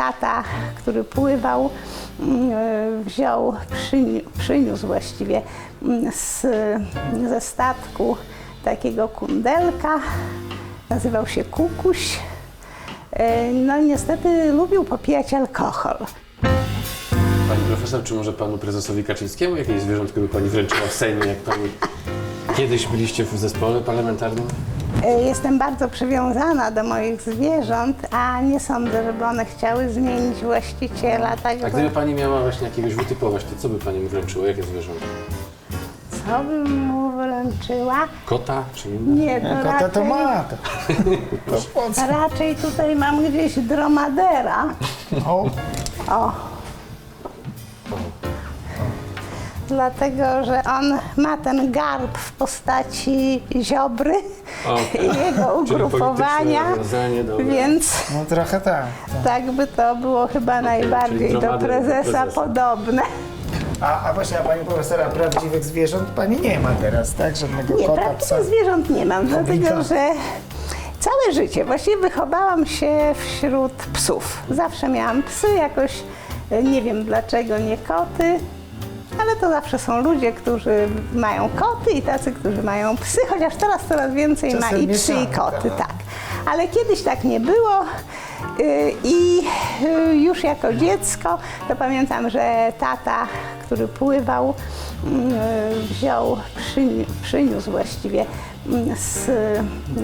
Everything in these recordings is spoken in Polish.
tata, który pływał, mm, e, wziął, przyni- przyniósł właściwie mm, z, ze statku takiego kundelka, nazywał się Kukuś. E, No niestety lubił popijać alkohol. Pani profesor, czy może panu prezesowi Kaczyńskiemu jakieś zwierzątko by pani wręczyła w Sejmie, jak pani kiedyś byliście w zespole parlamentarnym? E, Jestem bardzo przywiązana do moich zwierząt, a nie sądzę, żeby one chciały zmienić właściciela. A Także gdyby pani miała właśnie jakiegoś wytypować, to co by pani mu wręczyła? Jakie zwierzątko? co bym mu wręczyła? Kota czy inne? Nie, to Kota to raczej, ma. To, to po co? raczej tutaj mam gdzieś dromadera. O, O. Dlatego, że on ma ten garb w postaci ziobry i jego ugrupowania, więc no trochę tak. tak by to było chyba najbardziej do dromader do prezesa prezesa. podobne. A, a właśnie, a pani profesora, prawdziwych zwierząt pani nie ma teraz, tak? Żadnego Nie, kota, psa. prawdziwych zwierząt nie mam, dlatego Chomika. że całe życie właściwie wychowałam się wśród psów. Zawsze miałam psy, jakoś e, nie wiem dlaczego nie koty, ale to zawsze są ludzie, którzy mają koty i tacy, którzy mają psy, chociaż teraz coraz więcej ma Czasem i psy i mieszane, koty, tak. tak. Ale kiedyś tak nie było y, i y, już jako dziecko to pamiętam, że tata, który pływał, mm, y, wziął, przyni- przyniósł właściwie mm, z,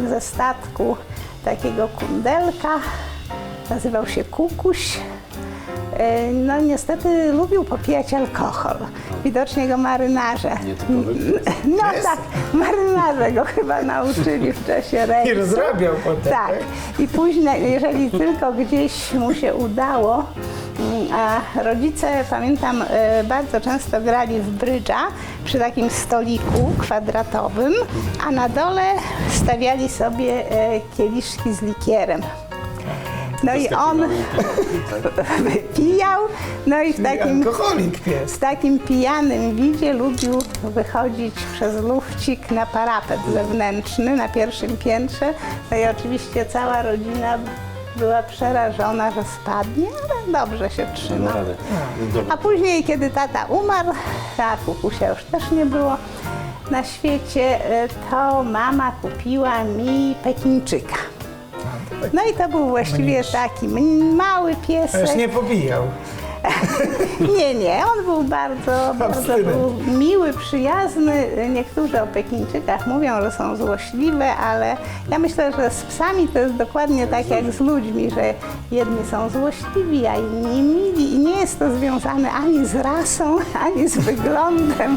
ze statku takiego kundelka, nazywał się Kukuś. E, No niestety lubił popijać alkohol. Widocznie go marynarze. No tak, marynarze go chyba nauczyli w czasie rejsu. I rozrabiał potem, Tak. tak? I później, jeżeli tylko gdzieś mu się udało, a rodzice, pamiętam, e, bardzo często grali w brydża przy takim stoliku kwadratowym, a na dole stawiali sobie e, kieliszki z likierem. No i on wypijał, no i w takim Alkoholik pies. w takim pijanym widzie lubił wychodzić przez lufcik na parapet zewnętrzny na pierwszym piętrze. No i oczywiście cała rodzina była przerażona, że spadnie, ale dobrze się Ma trzymał. A później, kiedy tata umarł, a kukusia już też nie było na świecie, e, to mama kupiła mi Pekińczyka. No i to był właściwie taki m- mały piesek. nie pobijał. Nie, nie, on był bardzo, bardzo był miły, przyjazny. Niektórzy o Pekińczykach mówią, że są złośliwe, ale ja myślę, że z psami to jest dokładnie tak jak z ludźmi, że jedni są złośliwi, a inni mili i nie jest to związane ani z rasą, ani z wyglądem.